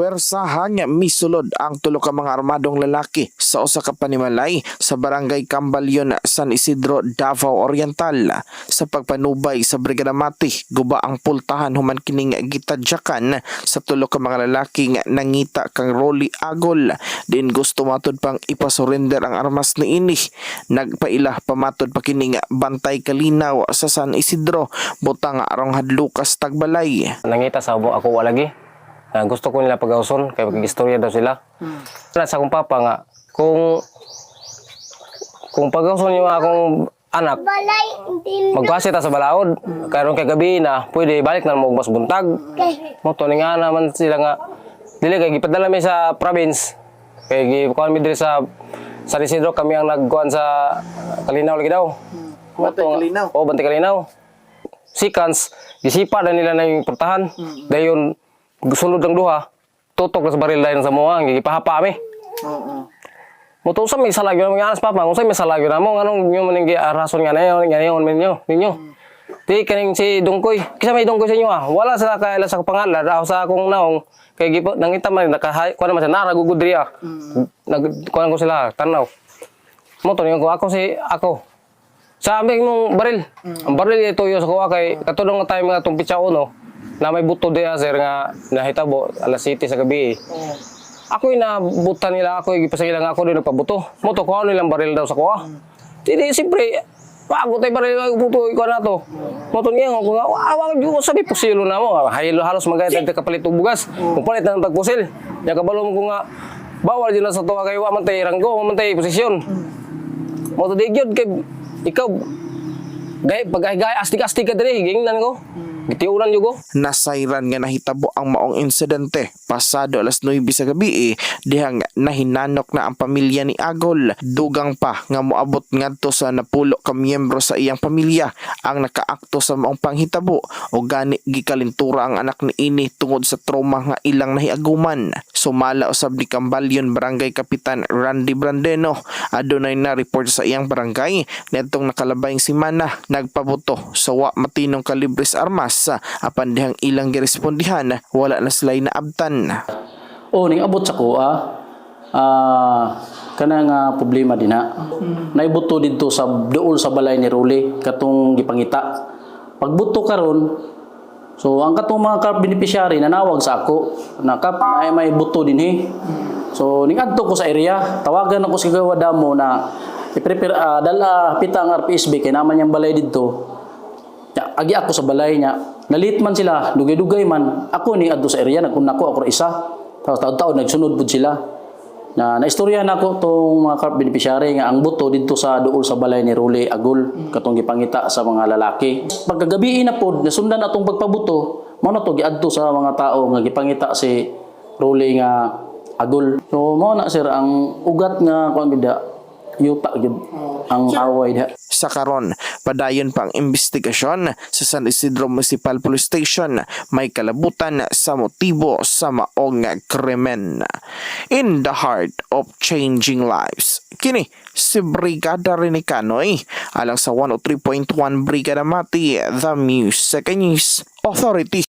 Puwersahang misulod ang tulo ka mga armadong lalaki sa usa ka panimalay sa barangay Cambalyon, San Isidro, Davao Oriental. Sa pagpanubay sa Brigada Mati guba ang pultahan human kining gitadyakan sa tulo ka mga lalaki nga nangita kang Rolly Agol. Din gusto matod pang ipasurrender ang armas ni ini. Nagpaila pamatod pa kining bantay kalinaw sa San Isidro butang arong hadlukas tagbalay. Nangita sa ako walagi. Na gusto ko nila pag-auson kay mag-istorya daw sila. Hmm. Sa akong papa nga kung kung pag-auson yung akong anak ta sa balaod. Karon kay gabi na pwede balik na mo mas buntag. Mo to nga naman sila nga. Dili kay gipadala mi sa province. Kay gikuan mi diri sa San Isidro kami ang nagkuan sa Kalinaw lagi daw. Bantay Kalinaw? oh Bantay Kalinaw. Seconds gisipa na nila na yung portahan. Dayon sulod ng duha tutok na sa baril dayon sa mga gipahapa mi. Oo. Muto sa may salagyo na mga anas papa, kung sa may salagyo na mo, anong yung maning rason nga na yun, nga yun, ninyo, ninyo. Di kaning si Dungkoy, kisa may Dungkoy sa inyo ah, wala sila kaila sa pangalan, ako sa akong naong, kay gipo, nang ita man, nakahay, kuha naman siya, naragugudri ah. Nag, kuha ko sila, tanaw. Muto niyo ko, ako si, ako. Sa aming mong baril, ang baril ito yung sa kuha kay, katulong nga tayo mga itong pitsa uno, na may buto diya sir nga nahitabo alas 7 sa gabi. Ako inabutan nila ako, ipasagila nga ako doon nagpabuto. Moto ko ano nilang baril daw sa kuha. Hindi, siyempre, bago tayo baril buto ikaw na to. Moto niya ako nga, awang ko sabi pusilo na mo. Haylo halos magayat ang kapalit og bugas. Kung palit na ng tagpusil. Ya kabalo mo ko nga, bawal din na sa tuwa kayo, amantay ranggo, amantay posisyon. Moto di gyud kay ikaw gay pag gay astik-astik ka diri, gingnan ko. Gitiulan yugo. nasayran nga nahitabo ang maong insidente. Pasado alas 9 sa gabi eh, dihang nahinanok na ang pamilya ni Agol. Dugang pa nga moabot ngadto sa napulo ka miyembro sa iyang pamilya ang nakaakto sa maong panghitabo. O gani gikalintura ang anak ni ini tungod sa trauma nga ilang nahiaguman. Sumala usab ni Cambalyon Barangay Kapitan Randy Brandeno. Adunay na report sa iyang barangay. Netong nakalabayng simana nagpabuto. Sa wa matinong kalibres armas apan dihang ilang girespondihan wala na sila naabtan O, ning abot sa kuha, ah, kana nga problema din ha. Naibuto dito sa dool sa balay ni Ruli, katong gipangita. Pagbuto karon, so ang katong mga kap beneficiary nanawag sa ako, na kap ay may buto din eh. So ning adto ko sa area, tawagan ako sa gawada mo na i-prepare ah, dala pita ang RPSB kay naman yung balay dito. Agi ako sa balay niya. Nalit man sila, dugay-dugay man. Ako ni adto sa area, nagkuna ko ako isa. Tapos taon-taon nagsunod pud sila. Na naistorya na ko tong mga beneficiary nga ang buto dito sa duol sa balay ni Ruli Agul katong gipangita sa mga lalaki. Pagkagabi na pod nasundan atong pagpabuto, mao na to giadto sa mga tao nga gipangita si Ruli nga Agul. So mao na sir ang ugat nga kuan yuta gyud ang away diha. Sa karon, padayon pa ang investigasyon sa San Isidro Municipal Police Station may kalabutan sa motibo sa maong krimen. In the heart of changing lives. Kini si Brigada Renicanoy alang sa 103.1 Brigada Mati, The Music News Authority.